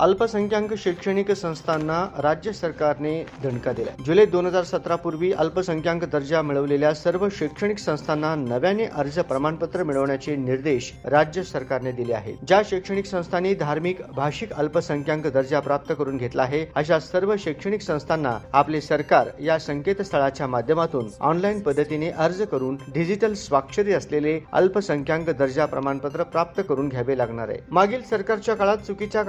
अल्पसंख्याक शैक्षणिक संस्थांना राज्य सरकारने दणका दिला जुलै दोन हजार सतरा पूर्वी अल्पसंख्याक दर्जा मिळवलेल्या सर्व शैक्षणिक संस्थांना नव्याने अर्ज प्रमाणपत्र मिळवण्याचे निर्देश राज्य सरकारने दिले आहेत. ज्या शैक्षणिक संस्थांनी धार्मिक भाषिक अल्पसंख्याक दर्जा प्राप्त करून घेतला आहे अशा सर्व शैक्षणिक संस्थांना आपले सरकार या संकेतस्थळाच्या माध्यमातून ऑनलाईन पद्धतीने अर्ज करून डिजिटल स्वाक्षरी असलेले अल्पसंख्याक दर्जा प्रमाणपत्र प्राप्त करून घ्यावे लागणार आहे. मागील सरकारच्या काळात चुकीच्या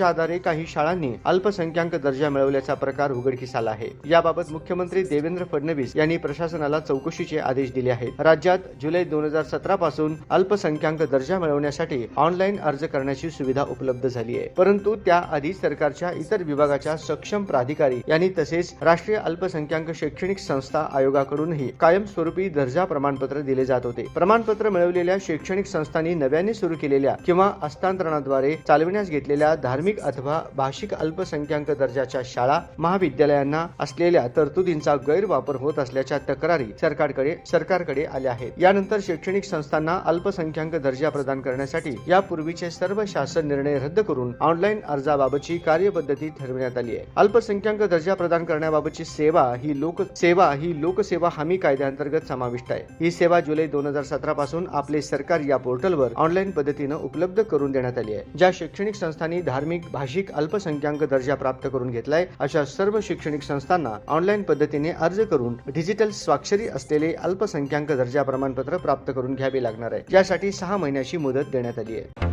कागदपत्रांच्या आधारे काही शाळांनी अल्पसंख्याक दर्जा मिळवल्याचा प्रकार उघडकीस आला आहे. याबाबत मुख्यमंत्री देवेंद्र फडणवीस यांनी प्रशासनाला चौकशीचे आदेश दिले आहेत. राज्यात जुलै दोन हजार सतरा पासून अल्पसंख्याक दर्जा मिळवण्यासाठी ऑनलाईन अर्ज करण्याची सुविधा उपलब्ध झाली आहे. परंतु त्याआधी सरकारच्या इतर विभागाच्या सक्षम प्राधिकारी यांनी तसेच राष्ट्रीय अल्पसंख्याक शैक्षणिक संस्था आयोगाकडूनही कायमस्वरूपी दर्जा प्रमाणपत्र दिले जात होते. प्रमाणपत्र मिळवलेल्या शैक्षणिक संस्थांनी नव्याने सुरू केलेल्या किंवा हस्तांतरणाद्वारे चालविण्यास घेतलेल्या धार्मिक अथवा भाषिक अल्पसंख्याक दर्जाच्या शाळा महाविद्यालयांना असलेल्या तरतुदींचा गैरवापर होत असल्याच्या तक्रारी सरकारकडे सरकारकडे आल्या आहेत. यानंतर शैक्षणिक संस्थांना अल्पसंख्याक दर्जा प्रदान करण्यासाठी यापूर्वीचे सर्व शासन निर्णय रद्द करून ऑनलाईन अर्जाबाबतची कार्यपद्धती ठरविण्यात आली आहे. अल्पसंख्याक दर्जा प्रदान करण्याबाबतची सेवा ही लोक सेवा ही लोकसेवा हमी कायद्याअंतर्गत समाविष्ट आहे. ही सेवा जुलै दोन हजार सतरा पासून आपले सरकार या पोर्टलवर ऑनलाईन पद्धतीनं उपलब्ध करून देण्यात आली आहे. ज्या शैक्षणिक संस्थांनी धार्मिक भाषिक अल्पसंख्याक दर्जा प्राप्त करून घेतलाय अशा सर्व शैक्षणिक संस्थांना ऑनलाईन पद्धतीने अर्ज करून डिजिटल स्वाक्षरी असलेले अल्पसंख्याक दर्जा प्रमाणपत्र प्राप्त करून घ्यावे लागणार आहे. यासाठी सहा महिन्याची मुदत देण्यात आली आहे.